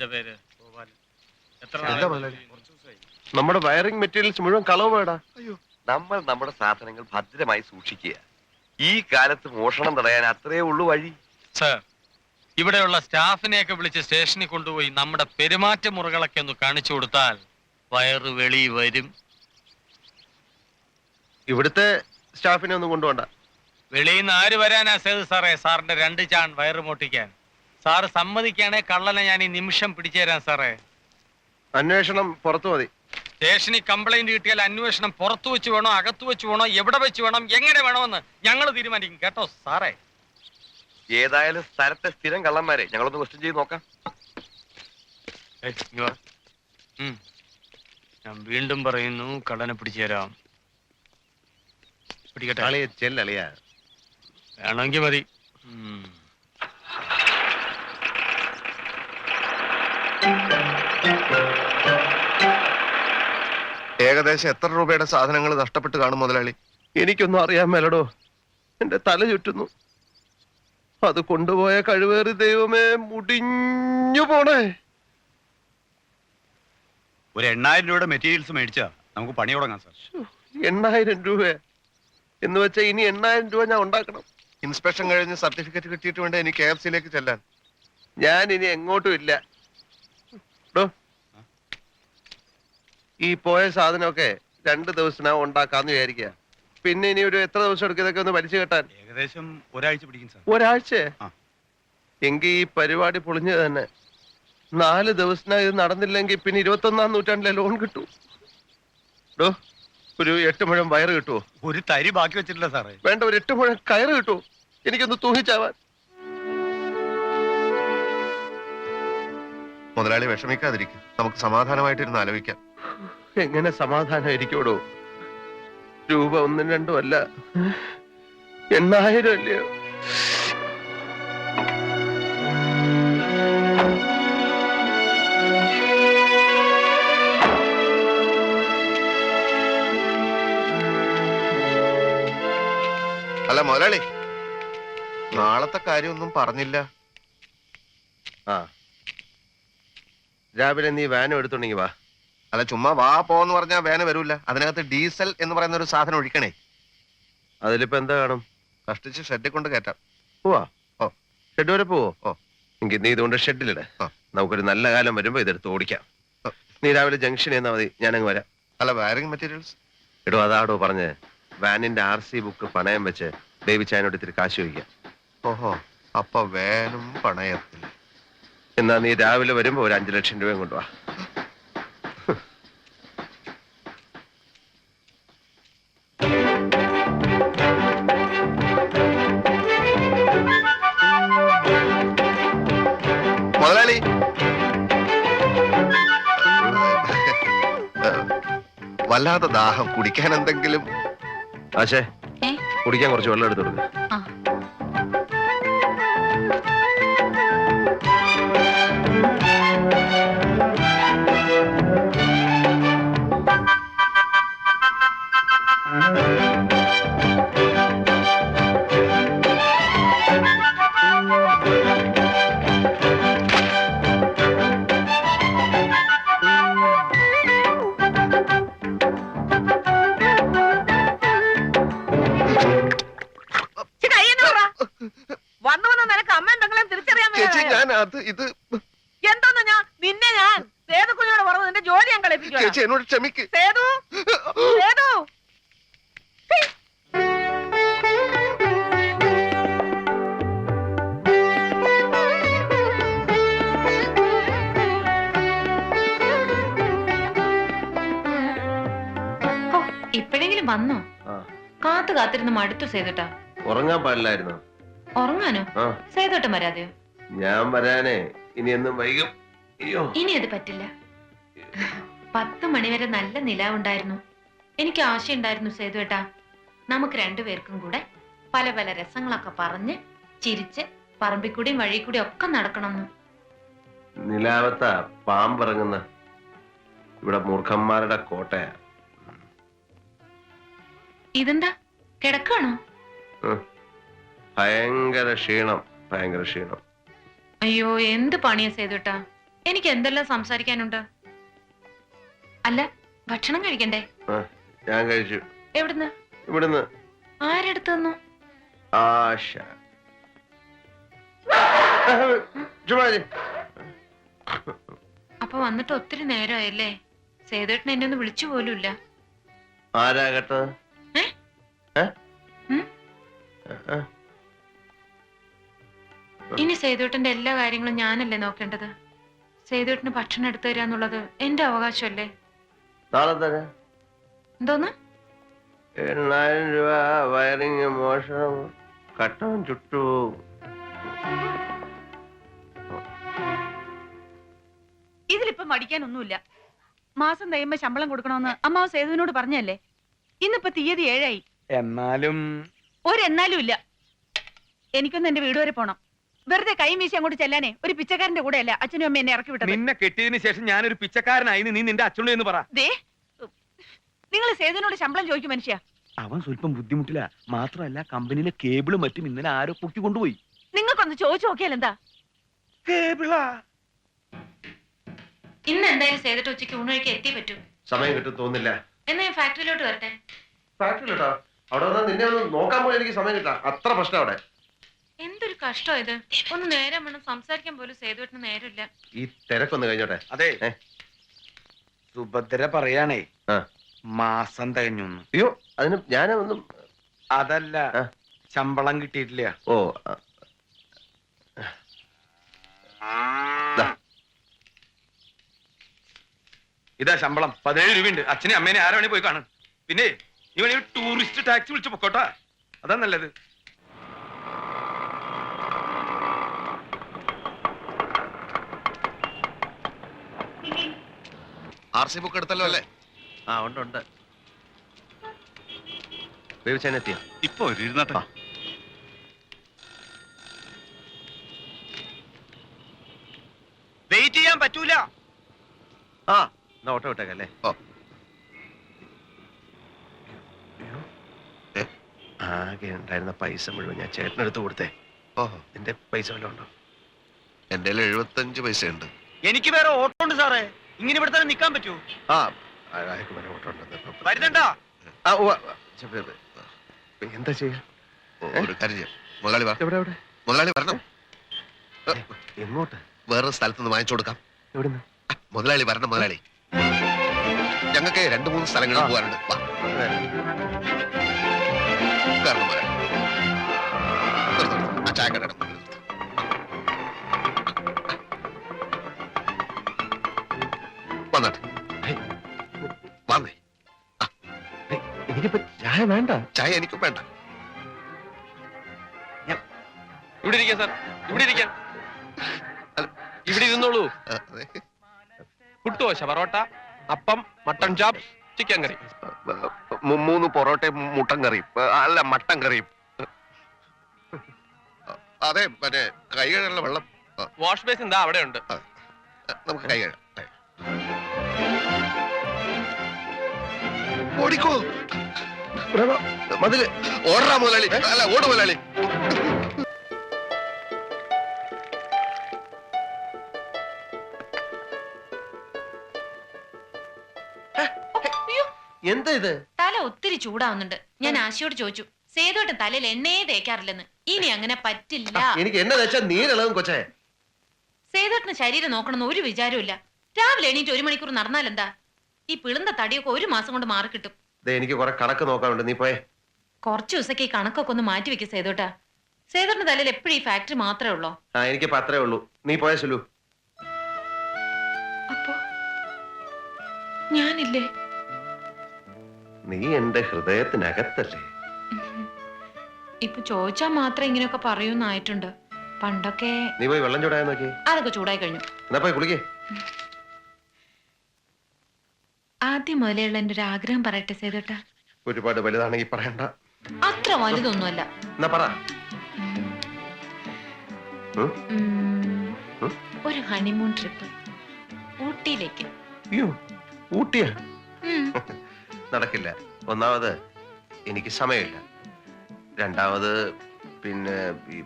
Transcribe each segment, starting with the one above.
നിന്റെ പേര് എത്ര എന്താ നാളായി? മുതലാളി? കുറച്ച് നമ്മുടെ വയറിംഗ് മെറ്റീരിയൽസ് മുഴുവൻ കളവ് വേടാ നമ്മൾ നമ്മുടെ സാധനങ്ങൾ ഭദ്രമായി സൂക്ഷിക്കുക. ഈ കാലത്ത് മോഷണം തടയാൻ അത്രേ ഉള്ളൂ വഴി. സർ ഇവിടെയുള്ള സ്റ്റാഫിനെയൊക്കെ വിളിച്ച് സ്റ്റേഷനിൽ കൊണ്ടുപോയി നമ്മുടെ പെരുമാറ്റ മുറകളൊക്കെ ഒന്ന് കാണിച്ചു കൊടുത്താൽ വയറ് വെളി വരും. ഇവിടുത്തെ സ്റ്റാഫിനെ ഒന്നും കൊണ്ടുപോണ്ട. വെളിയിൽ നിന്ന് ആര് വരാനാ സേത് സാറേ? സാറിന്റെ രണ്ട് ചാൺ വയറ് മോട്ടിക്കാൻ. സാറ് സമ്മതിക്കാണെ കള്ളനെ ഞാൻ ഈ നിമിഷം പിടിച്ചു തരാം സാറേ. അന്വേഷണം പുറത്തു മതി. സ്റ്റേഷനിൽ കംപ്ലൈന്റ് കിട്ടിയാൽ അന്വേഷണം പുറത്തു വെച്ച് വേണോ അകത്തു വെച്ച് വേണോ എവിടെ വെച്ച് വേണം എങ്ങനെ വേണമെന്ന് ഞങ്ങൾ തീരുമാനിക്കും. കേട്ടോ സാറേ? ഏതായാലും സ്ഥലത്തെ സ്ഥിരം കള്ളന്മാരെ ഞങ്ങളൊന്ന് ക്വസ്റ്റ്യൻ ചെയ്ത് നോക്കാം. ഏയ്, ഇങ്ങ് വാ. ഉം. ഞാൻ വീണ്ടും പറയുന്നു കള്ളനെ പിടിച്ചു തരാം പിടിക്കട്ടെ. അളിയ ചെല്ലളിയ. വേണമെങ്കിൽ മതി. ഏകദേശം എത്ര രൂപയുടെ സാധനങ്ങൾ നഷ്ടപ്പെട്ട് കാണും മുതലാളി? എനിക്കൊന്നും അറിയാൻ മേലടോ. എന്റെ തല ചുറ്റുന്നു. അത് കൊണ്ടുപോയ കഴിവേറി ദൈവമേ മുടിഞ്ഞു പോണേ. ഒരു എണ്ണായിരം രൂപയുടെ മെറ്റീരിയൽസ് മേടിച്ചാ നമുക്ക് പണി തുടങ്ങാം സാർ. എണ്ണായിരം രൂപ. എന്ന് വെച്ചാൽ ഇനി എണ്ണായിരം രൂപ ഞാൻ ഉണ്ടാക്കണം. ഇൻസ്പെക്ഷൻ കഴിഞ്ഞ് സർട്ടിഫിക്കറ്റ് കിട്ടിയിട്ട് വേണ്ട എനിക്ക് കെ എഫ് സിയിലേക്ക് ചെല്ലാൻ? ഞാൻ ഇനി എങ്ങോട്ടും ഇല്ല. ഈ പോയ സാധനമൊക്കെ രണ്ട് ദിവസത്തിനകം ഉണ്ടാക്കാന്ന് വിചാരിക്കുക. പിന്നെ ഇനി ഒരു എത്ര ദിവസം എടുക്കും ഇതൊക്കെ ഒന്ന് വലിച്ചു കെട്ടാൻ? ഏകദേശം ഒരാഴ്ച പിടിക്കും സാർ. ഒരാഴ്ച? ആ. എങ്കിൽ ഈ പരിപാടി പൊളിഞ്ഞത് തന്നെ. നാല് ദിവസത്തിനകം ഇത് നടന്നില്ലെങ്കിൽ പിന്നെ ഇരുപത്തൊന്നാം നൂറ്റാണ്ടിലെ ലോൺ കിട്ടൂ. ഡോ ഒരു എട്ട് മുഴം വയറ് കിട്ടുമോ ഒരു തരി ബാക്കി വെച്ചിട്ടില്ല സാറേ. വേണ്ട ഒരു എട്ട് മുഴം കയറ് കിട്ടുമോ എനിക്കൊന്ന് തൂങ്ങിച്ചാവാൻ. മുതലാളി വിഷമിക്കാതിരിക്കും. നമുക്ക് സമാധാനമായിട്ടിരുന്ന് ആലോചിക്കാം. എങ്ങനെ സമാധാനമായിരിക്കോടോ രൂപ ഒന്നും രണ്ടും അല്ല. എണ്ണായിരം അല്ലയോ അല്ല മുതലാളി നാളത്തെ കാര്യമൊന്നും പറഞ്ഞില്ല. ആ. രാവിലെ നീ വാനും എടുത്തുണ്ടെങ്കി വാ. അല്ല ചുമ്മാ വാ പോന്ന് പറഞ്ഞാൽ വേന വരൂല അതിനകത്ത് ഡീസൽ എന്ന് പറയുന്ന ഒരു സാധനം ഒഴിക്കണേ. അതിലിപ്പോ എന്താ കാണും? കഷ്ടിച്ച് ഷെഡിൽ കൊണ്ട് കയറ്റാം. പോവാ? ഓ. ഷെഡ് വരെ പോവോ? ഓ. എനിക്ക് നീ ഇതുകൊണ്ട് ഷെഡിലിട. നമുക്കൊരു നല്ല കാലം വരുമ്പോ ഇതെടുത്ത് ഓടിക്കാം. നീ രാവിലെ ജംഗ്ഷനിൽ എന്നാ മതി. ഞാനങ്ങ് വരാം. അല്ല വയറിംഗ് മെറ്റീരിയൽസ് എടോ അതാടോ പറഞ്ഞ്. വാനിന്റെ ആർ സി ബുക്ക് പണയം വെച്ച് ബേബി ചായനോട് ഇത്തിരി കാശ് ചോദിക്കാം. ഓഹോ അപ്പൊ വേനും പണയത്തിൽ എന്നാ നീ രാവിലെ വരുമ്പോ ഒരു അഞ്ചു ലക്ഷം രൂപയും കൊണ്ടുവാ. വല്ലാതെ ദാഹം കുടിക്കാൻ എന്തെങ്കിലും. ആശേ? കുടിക്കാൻ കുറച്ച് വെള്ളം എടുത്തു കൊടുക്ക. എന്നോട് ക്ഷമിക്ക്. സേതു സേതു. ഓ ഇപ്പോഴെങ്കിലും വന്നോ? ആ. കാത്തു കാത്തിരുന്ന് മടുത്തു സേതുട്ടാ. ഉറങ്ങാൻ പാടില്ലായിരുന്നു? ഉറങ്ങാനോ? ആ. സേതുട്ടം വരാതെയോ? ഞാൻ വരാനേ. ഇനി എന്നും വൈകും. അയ്യോ. ഇനി അത് പറ്റില്ല. പത്ത് മണിവരെ നല്ല നിലാവുണ്ടായിരുന്നു. എനിക്ക് ആശയുണ്ടായിരുന്നു സേതുവേട്ടാ. നമുക്ക് രണ്ടുപേർക്കും കൂടെ പല പല രസങ്ങളൊക്കെ പറഞ്ഞ് ചിരിച്ച് പറമ്പിക്കൂടിയും വഴിക്കൂടിയും ഒക്കെ നടക്കണമെന്ന്. നിലാവത്ത പാമ്പിറങ്ങുന്ന ഇവിടെ മൂർഖന്മാരുടെ കോട്ടയാ. ഇതെന്താ? കിടക്കാണോ ഭയങ്കര ക്ഷീണം ഭയങ്കര ക്ഷീണം. അയ്യോ എന്ത് പണിയാ സേതുട്ടാ എനിക്ക് എന്തെല്ലാം സംസാരിക്കാനുണ്ട്? അല്ല ഭക്ഷണം കഴിക്കണ്ടേ? ഞാൻ കഴിച്ചു. എവിടുന്ന്? ഇവിടുന്ന്. ആരെടുത്തു തന്നു ആശ. അപ്പൊ വന്നിട്ട് ഒത്തിരി നേരമായല്ലേ? സേതുവേട്ടൻ എന്നെ ഒന്ന് വിളിച്ചു പോലുമില്ല. ആരാകട്ടെ? ഇനി സേതുവേട്ടന്റെ എല്ലാ കാര്യങ്ങളും ഞാനല്ലേ നോക്കേണ്ടത്? സേതുവേട്ടന് ഭക്ഷണം എടുത്തു തരാന്നുള്ളത് എന്റെ അവകാശമല്ലേ? നാളെ തരാം എന്തോന്ന്? എണ്ണായിരം രൂപ വയറിങ് മോഷണം കട്ടവും ചുട്ടു. ഇതിലിപ്പം മടിക്കാനൊന്നുമില്ല. മാസം തയ്യുമ്പോ ശമ്പളം കൊടുക്കണമെന്ന് അമ്മാവ് സേതുവിനോട് പറഞ്ഞല്ലേ? ഇന്നിപ്പോ തീയതി ഏഴായി. എന്നാലും ഒരെന്നാലും ഇല്ല. എനിക്കൊന്ന് എന്റെ വീട് വരെ പോണം. വെറുതെ കൈമീശി അങ്ങോട്ട് ചെല്ലാനേ ഒരു പിച്ചക്കാരന്റെ കൂടെ അല്ല അച്ഛനും അമ്മ എന്നെ ഇറക്കി വിട്ടു നിന്നെ കെട്ടിയതിന് ശേഷം ഞാനൊരു പിച്ചക്കാരനായി നീ നിന്റെ അച്ഛനോട് എന്ന് പറ. ദേ നിങ്ങൾ സേതുവിനോട് ശമ്പളം ചോദിക്കും മനുഷ്യ. അവൻ സ്വല്പം ബുദ്ധിമുട്ടില്ല മാത്രമല്ല കമ്പനിയിലെ കേബിളും മറ്റും ഇന്നലെ ആരോ പൊക്കി കൊണ്ടുപോയി നിങ്ങൾക്കൊന്ന് ചോദിച്ചു നോക്കിയാൽ എന്താ? കേബിളാ. ഇന്ന് എന്തായാലും സേതുട്ട് ഉച്ചയ്ക്ക് ഊണ് കഴിക്കാൻ എത്തി പറ്റൂ. സമയം കിട്ടും തോന്നില്ല എന്നാ ഞാൻ ഫാക്ടറിയിലോട്ട് വരട്ടെ? ഫാക്ടറി കേട്ടോ അവിടെ വന്നാൽ നിന്നെ ഒന്ന് നോക്കാൻ പോലും എനിക്ക് സമയം കിട്ടാം അത്ര പ്രശ്നം അവിടെ. എന്തൊരു കഷ്ടം ഇത്? ഒന്ന് നേരെ വേണം സംസാരിക്കാൻ പോലും സേതുവേട്ടന് നേരമില്ല. ഈ തിരക്കൊന്ന് കഴിഞ്ഞോട്ടെ? അതെ. സുഭദ്ര പറയാണേ ആ. മാസം തികഞ്ഞു അയ്യോ അതിന് ഞാനൊന്നും അതല്ല ആ. ശമ്പളം കിട്ടിയിട്ടില്ല. ഓ ആ, ദാ. ഇതാ ശമ്പളം. പതിനേഴ് രൂപയുണ്ട്. അച്ഛനെ അമ്മേനെ ആരാണെങ്കിൽ പോയി കാണും. പിന്നെ ഇവിടെ ടൂറിസ്റ്റ് ടാക്സി വിളിച്ച് പൊക്കോട്ടാ. അതാ നല്ലത്. ആർ സി ബുക്ക് എടുത്തല്ലോ അല്ലേ? ആ ഉണ്ട് ഉണ്ട്. ഇപ്പൊ ഒരു ഇരുന്നട്ടെ. വെയിറ്റ് ചെയ്യാൻ പറ്റൂല. ആ എന്നാ ഓട്ടോ വിട്ടേക്കല്ലേ? ഓ. ആകെ ഉണ്ടായിരുന്ന പൈസ മുഴുവൻ ഞാൻ ചേട്ടനെടുത്ത് കൊടുത്തേ. ഓഹോ. നിന്റെ പൈസ വല്ലതും ഉണ്ടോ? എന്റെ എഴുപത്തഞ്ച് പൈസ ഉണ്ട് എനിക്ക് വേറെ ഓട്ടോ ഉണ്ട് സാറേ. ഇങ്ങനെ ഇവിടെ തന്നെ നിൽക്കാൻ പറ്റൂ ആ അയാൾക്ക് വരെ. വരുന്നുണ്ടോ? ആ, ഉവ്വ. എന്താ ചെയ്യാ? ഓ, ഒരു കാര്യം ചെയ്യാം. മുതലാളി വാ. എവിടെ എവിടെ? മുതലാളി വരണം. എങ്ങോട്ട്? വേറൊരു സ്ഥലത്ത് നിന്ന് വാങ്ങിച്ചു കൊടുക്കാം. എവിടുന്ന്? ആ, മുതലാളി വരണം മുതലാളി. ഞങ്ങൾക്ക് രണ്ട് മൂന്ന് സ്ഥലങ്ങളിൽ പോകാനുണ്ട്. വാ. കയറണം മുതലാളി നിർത്ത്, നിർത്ത്. ആ വന്നാട്ടെ. വന്നേ. എനിക്കിപ്പോ ചായ വേണ്ട. ചായ എനിക്കും വേണ്ട. ഇവിടെ ഇരിക്കാം സാർ. ഇവിടെ ഇരിക്കാം. ഇവിടെ ഇരുന്നോളൂ. പുട്ടുദോശ പൊറോട്ട അപ്പം മട്ടൺ ചാപ്പ് ചിക്കൻ കറി. മൂ- മൂന്ന് പൊറോട്ടയും മുട്ടൻ കറിയും. അല്ല മട്ടൻ കറിയും. അതെ മറ്റേ കൈ കഴുകാനുള്ള വെള്ളം വാഷ് ബേസിൻ എന്താ അവിടെ ഉണ്ട് നമുക്ക് കൈ കഴുകാം ഓടിക്കോ. മതിൽ. ഓടാ മുതലാളി. അല്ല ഓട് മുതലാളി. എന്താ ഇത്? തല ഒത്തിരി ചൂടാവുന്നുണ്ട്. ഞാൻ ആശയോട് ചോദിച്ചു സേതുവേട്ടൻ തലയിൽ എണ്ണയെ തേക്കാറില്ലെന്ന്. ഇനി അങ്ങനെ പറ്റില്ല. എനിക്ക് എന്നെ വെച്ചാൽ നീരിളകും കൊച്ചേ. സേതുവേട്ടന് ശരീരം നോക്കണമെന്ന് ഒരു വിചാരവും രാവിലെ എണീറ്റ് ഒരു മണിക്കൂർ നടന്നാൽ എന്താ ഈ പിളുന്ന തടിയൊക്കെ ഒരു മാസം കൊണ്ട് മാറി കിട്ടും എനിക്ക് കുറെ കണക്ക് നോക്കാനുണ്ട്. നീ പോയേ. കുറച്ച് ദിവസക്ക് ഈ കണക്കൊക്കെ ഒന്ന് മാറ്റി വെക്കും സേതോട്ടാ. സേതുവേട്ടന്റെ തലയിൽ എപ്പോഴും ഈ ഫാക്ടറി മാത്രമേ ഉള്ളോ? ആ എനിക്ക് അത്രേ ഉള്ളൂ. നീ പോയ സുലു. അപ്പോ? ഞാനില്ലേ? നീ എന്റെ ഹൃദയത്തിനകത്തല്ലേ? ഇപ്പൊ ചോദിച്ചാ മാത്രം ഇങ്ങനെയൊക്കെ പറയൂന്നായിട്ടുണ്ട്. പണ്ടൊക്കെ നീ പോയി വെള്ളം ചൂടായി നോക്കി. അതൊക്കെ ചൂടായി കഴിഞ്ഞു. എന്നാ പോയി കുളിക്കേ. ആദ്യം മുതലെയുള്ള എന്റെ ഒരു ആഗ്രഹം പറയട്ടെ സേതുവേട്ടാ ഒരുപാട് വലുതാണെങ്കിൽ പറയണ്ട. അത്ര വലുതൊന്നുമല്ല. എന്നാ പറ. ഉം? ഉം, ഉം? ഒരു ഹണിമൂൺ ട്രിപ്പ് ഊട്ടിയിലേക്ക്. അയ്യോ ഊട്ടിയാ? ഉം. നടക്കില്ല. ഒന്നാമത് എനിക്ക് സമയമില്ല. രണ്ടാമത് പിന്നെ ഈ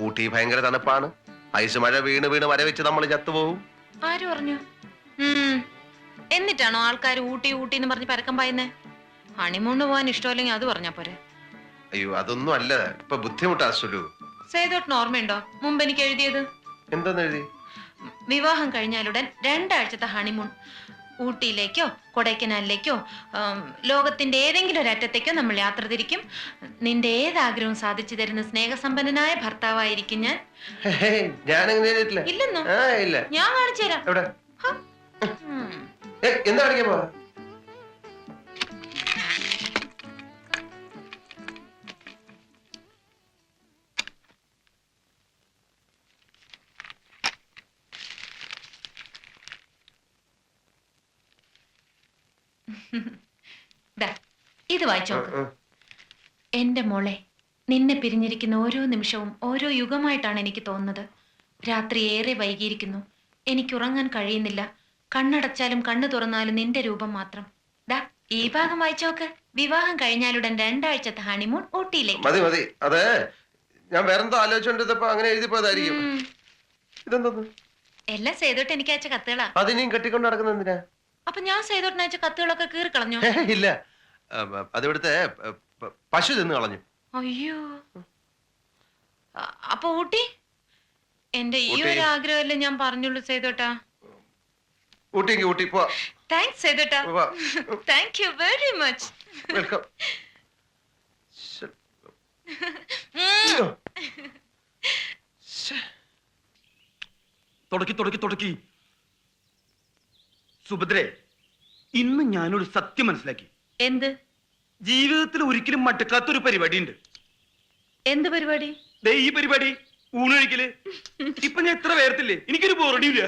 ഊട്ടി ഭയങ്കര തണുപ്പാണ്. ഐസ് മഴ വീണ് വീണ് വരവെച്ച് നമ്മൾ ചത്തുപോകും. ആര് പറഞ്ഞു? ഉം. എന്നിട്ടാണോ ആൾക്കാർ ഊട്ടി ഊട്ടി എന്ന് പറഞ്ഞ് പരക്കം പായുന്നേ? ഹണിമൂണ് പോകാൻ ഇഷ്ടമല്ലെങ്കിൽ അത് പറഞ്ഞാ പോരെ. അയ്യോ അതൊന്നും അല്ല. ഇപ്പൊ ബുദ്ധിമുട്ടാ സുലു. സേതോട്ടിന് ഓർമ്മയുണ്ടോ? മുമ്പ് എനിക്ക് എഴുതിയത്? എന്താ എഴുതി? വിവാഹം കഴിഞ്ഞാലുടൻ രണ്ടാഴ്ചത്തെ ഹണിമൂൺ. ഊട്ടിയിലേക്കോ കൊടൈക്കനാലിലേക്കോ ലോകത്തിന്റെ ഏതെങ്കിലും ഒരു അറ്റത്തേക്കോ നമ്മൾ യാത്ര തിരിക്കും. നിന്റെ ഏതാഗ്രഹവും സാധിച്ചു തരുന്ന സ്നേഹസമ്പന്നനായ ഭർത്താവായിരിക്കും ഞാൻ. ഞാൻ ഇല്ലെന്നോ? ഇല്ല. ഞാൻ കാണിച്ചു തരാം. എന്താ കാണിക്കാൻ പോവാ ഇത് വായിച്ചോ. എന്റെ മോളെ നിന്നെ പിരിഞ്ഞിരിക്കുന്ന ഓരോ നിമിഷവും ഓരോ യുഗമായിട്ടാണ് എനിക്ക് തോന്നുന്നത്. രാത്രി ഏറെ വൈകിയിരിക്കുന്നു. എനിക്ക് ഉറങ്ങാൻ കഴിയുന്നില്ല. കണ്ണടച്ചാലും കണ്ണു തുറന്നാലും നിന്റെ രൂപം മാത്രം. ദാ ഈ ഭാഗം വായിച്ചോക്ക് വിവാഹം കഴിഞ്ഞാലുടൻ രണ്ടാഴ്ചത്തെ ഹണിമൂൺ ഊട്ടിയിലേക്ക് മതി മതി. അതെ. ഞാൻ വേറെന്തോ ആലോചിച്ചോണ്ടിരുന്നപ്പോ അങ്ങനെ എഴുതി പോയതായിരിക്കും. ഉം. ഇതെന്തോന്ന്? എല്ലാം സേതോട്ട് എനിക്ക് അയച്ച കത്തുകളാ. അതിനെയും കെട്ടിക്കൊണ്ട് നടക്കുന്ന എന്തിനാ? അപ്പൊ ഞാൻ സേതോട്ടിന് അയച്ച കത്തുകളൊക്കെ കീറി കളഞ്ഞു ഇല്ല. അതിവിടുത്തെ പ- പ- പശു തിന്നു കളഞ്ഞു. അയ്യോ. അ- അപ്പൊ ഊട്ടി? എന്റെ ഈ ഊട്ടി. ഒരു ആഗ്രഹമല്ലേ ഞാൻ പറഞ്ഞുള്ളൂ സേതോട്ടാ. ഊട്ടിക്ക് ഊട്ടി പോ thanks ചെയ്തട്ടാ. Thank you very much welcome തുടക്കി തുടക്കി തുടക്കി. സുഭദ്രേ ഇന്ന് ഞാനൊരു സത്യം മനസ്സിലാക്കി. എന്ത്? ജീവിതത്തിൽ ഒരിക്കലും മടുക്കാത്തൊരു പരിപാടി ഉണ്ട് എന്ത് പരിപാടി? ദേ ഈ പരിപാടി ഊണ് കഴിക്കൽ. ഇപ്പൊ ഞാൻ എത്ര പേർത്തില്ലേ എനിക്കൊരു ബോറടിയില്ല.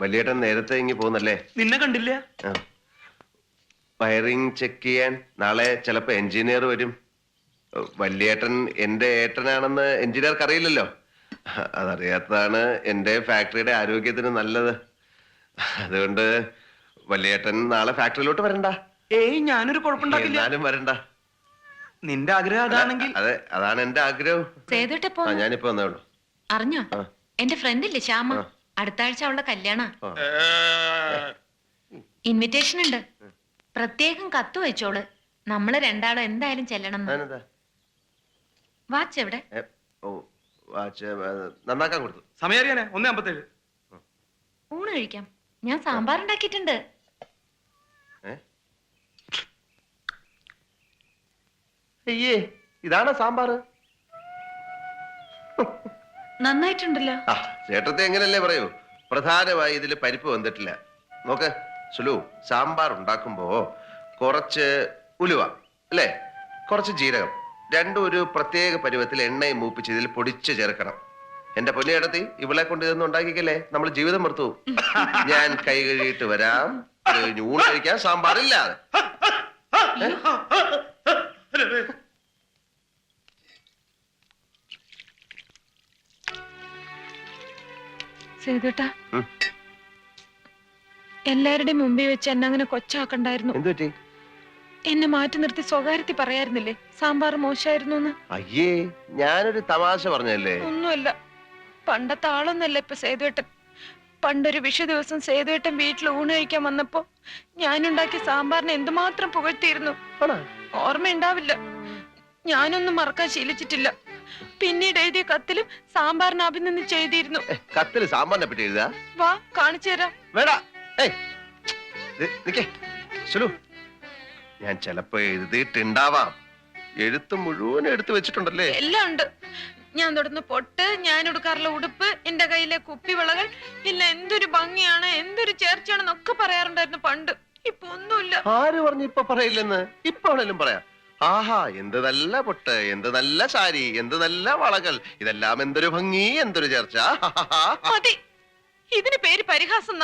വലിയേട്ടൻ നേരത്തെ ഇങ്ങി പോകുന്നല്ലേ? നിന്നെ കണ്ടില്ല. വയറിംഗ് ചെക്ക് ചെയ്യാൻ നാളെ ചിലപ്പോ എഞ്ചിനീയർ വരും. വല്യേട്ടൻ എന്റെ ഏട്ടനാണെന്ന് എഞ്ചിനീയർക്ക് അറിയില്ലല്ലോ അതറിയാത്തതാണ് എന്റെ ഫാക്ടറിയുടെ ആരോഗ്യത്തിന് നല്ലത്. അതുകൊണ്ട് വല്യേട്ടൻ നാളെ ഫാക്ടറിയിലോട്ട് വരണ്ട. ഏയ് ഞാനൊരു കുഴപ്പമുണ്ടാക്കില്ല. എന്നാലും വരണ്ട. നിന്റെ ആഗ്രഹം അതാണെങ്കിൽ അതെ അതാണ് എന്റെ ആഗ്രഹം. ഞാനിപ്പോ വന്നേ ഉള്ളൂ. അറിഞ്ഞോ. എന്റെ ഫ്രണ്ടില്ലേ ശ്യാമ. അടുത്ത ആഴ്ച അവളുടെ കല്യാണ. ഇൻവിറ്റേഷൻ ഉണ്ട്. പ്രത്യേകം കത്ത് വെച്ചോൾ. നമ്മൾ രണ്ടാളും എന്തായാലും ചെല്ലണം വാച്ച് എവിടെ? നന്നാക്കാൻ കൊടുത്തു. സമയം അറിയാനേ? ഒന്നേ അമ്പത്തേഴ്. ഊണ് കഴിക്കാം. ഞാൻ സാമ്പാർ ഉണ്ടാക്കിയിട്ടുണ്ട്? അയ്യേ ഇതാണോ സാമ്പാറ്? നന്നായിട്ടുണ്ടല്ലോ ആ ചേട്ടത്തെ എങ്ങനല്ലേ പറയൂ പ്രധാനമായി ഇതിൽ പരിപ്പ് വന്നിട്ടില്ല നോക്ക് സുലു സാമ്പാർ ഉണ്ടാക്കുമ്പോ കുറച്ച് ഉലുവ അല്ലേ കുറച്ച് ജീരകം രണ്ടും ഒരു പ്രത്യേക പരുവത്തിൽ എണ്ണയും മൂപ്പിച്ച് ഇതിൽ പൊടിച്ച് ചേർക്കണം എന്റെ പൊന്നിയിടത്തി ഇവളെ കൊണ്ട് ഇതൊന്നും ഉണ്ടാക്കിക്കല്ലേ നമ്മൾ ജീവിതം മറുത്തു ഞാൻ കൈ കഴുകിയിട്ട് വരാം ഊണ് കഴിക്കാൻ സാമ്പാറില്ലാതെ സേതുട്ടാ എല്ലാവരുടെയും മുമ്പിൽ വെച്ച് എന്നെ അങ്ങനെ കൊച്ചാക്കണ്ടായിരുന്നു. എന്നെ മാറ്റി നിർത്തി സ്വകാര്യത്തിൽ പറയായിരുന്നില്ലേ? സാമ്പാർ മോശമായിരുന്നു അയ്യേ ഞാനൊരു തമാശ പറഞ്ഞല്ലേ ഒന്നുമല്ല. പണ്ടത്തെ ആളൊന്നല്ല ഇപ്പൊ സേതുവേട്ടൻ. പണ്ടൊരു വിഷു ദിവസം സേതുവേട്ടൻ വീട്ടിൽ ഊണ് കഴിക്കാൻ വന്നപ്പോ ഞാനുണ്ടാക്കിയ സാമ്പാറിനെ എന്തുമാത്രം പുകഴ്ത്തിയിരുന്നു? ഓർമ്മയുണ്ടാവില്ല. ഞാനൊന്നും മറക്കാൻ ശീലിച്ചിട്ടില്ല. പിന്നീട് എഴുതിയ കത്തിലും സാമ്പാറിനെ അഭിനന്ദിച്ച് എഴുതിയിരുന്നു കത്തിൽ സാമ്പാറിനെ പറ്റി എഴുതാ വാ കാണിച്ചു തരാം. വേടാ ഞാൻ ചെലപ്പോ എഴുതിയിട്ടുണ്ടാവാം. എഴുത്ത് മുഴുവൻ എടുത്തു വെച്ചിട്ടുണ്ടല്ലേ? എല്ലാം ഉണ്ട്. ഞാൻ തൊടുന്ന പൊട്ട് ഞാൻ ഉടുക്കാറുള്ള ഉടുപ്പ് എന്റെ കയ്യിലെ കുപ്പി കുപ്പിവിളകൾ ഇല്ല എന്തൊരു ഭംഗിയാണ് എന്തൊരു ചേർച്ചയാണെന്നൊക്കെ പറയാറുണ്ടായിരുന്നു പണ്ട്. ഇപ്പൊ ഒന്നുമില്ല. ആര് പറഞ്ഞു ഇപ്പൊ പറയില്ലെന്ന്? ഇപ്പൊ ആണെങ്കിലും പറയാം. ആഹാ എന്ത് നല്ല പൊട്ട് എന്ത് നല്ല സാരി എന്ത് നല്ല വളകൾ. ഇതെല്ലാം എന്തൊരു ഭംഗി എന്തൊരു ചർച്ച. ഇതിന് പേര് പരിഹാസം